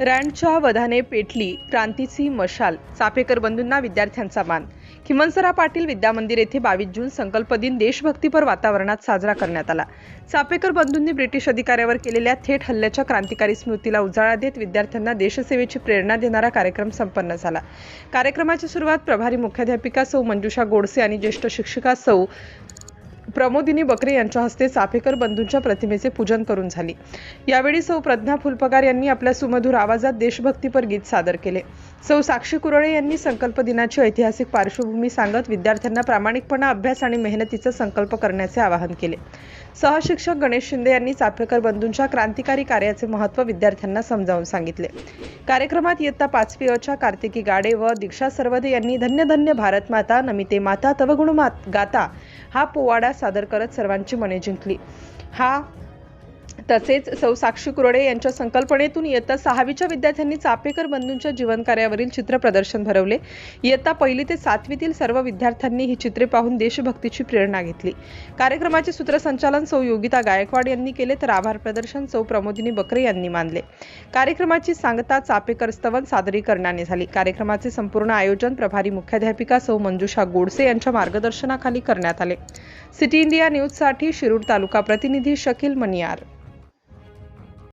रँडच्या वधाने पेटली क्रांतीची मशाल चापेकर बंधूंना विद्यार्थ्यांचा मान. खिमनसरा पाटील विद्यामंदिर येथे बावीस जून संकल्प दिन देशभक्तीपर वातावरणात साजरा करण्यात आला. चापेकर बंधूंनी ब्रिटिश अधिकाऱ्यावर केलेल्या थेट हल्ल्याच्या क्रांतिकारी स्मृतीला उजाळा देत विद्यार्थ्यांना देशसेवेची प्रेरणा देणारा कार्यक्रम संपन्न झाला. कार्यक्रमाची सुरुवात प्रभारी मुख्याध्यापिका सौ मंजुषा गोडसे आणि ज्येष्ठ शिक्षिका सौ प्रमोदिनी बकरे यांच्या हस्ते चाफेकर बंधूंच्या प्रतिमेचे पूजन करून झाली. यावेळी सौ प्रज्ञा फुलपगार यांनी आपल्या सुमधुर आवाजात देशभक्तीपर गीत सादर केले. सौ साक्षी कुरळे यांनी संकल्प दिनाची ऐतिहासिक पार्श्वभूमी सांगत विद्यार्थ्यांना प्रामाणिकपणा अभ्यास आणि मेहनतीचा संकल्प करण्याचे आवाहन केले. सहशिक्षक गणेश शिंदे यांनी चाफेकर बंधूंच्या क्रांतिकारी कार्याचे महत्त्व विद्यार्थ्यांना समजावून सांगितले. कार्यक्रमात इयत्ता पाचवी अच्या कार्तिकी गाडे व दीक्षा सर्वदे यांनी धन्य धन्य भारत माता नमिते माता तवगुण मात गाता हा पोवाडा सादर करत सर्वांची मने जिंकली. हा तसेच सौ साक्षी कुरडे यांच्या संकल्पनेतून इयत्ता सहावीच्या विद्यार्थ्यांनी चापेकर बंधूंच्या जीवनकार्यावरील चित्र प्रदर्शन भरवले. इयत्ता पहिली ते सातवीतील सर्व विद्यार्थ्यांनी ही चित्रे पाहून देशभक्तीची प्रेरणा घेतली. कार्यक्रमाचे सूत्रसंचालन सौ योगिता गायकवाड यांनी केले तर आभार प्रदर्शन सौ प्रमोदिनी बकरे यांनी मानले. कार्यक्रमाची सांगता चापेकर स्तवन सादरीकरणाने झाली. कार्यक्रमाचे संपूर्ण आयोजन प्रभारी मुख्याध्यापिका सौ मंजुषा गोडसे यांच्या मार्गदर्शनाखाली करण्यात आले. सिटी इंडिया न्यूजसाठी शिरूर तालुका प्रतिनिधी शकील मनियार.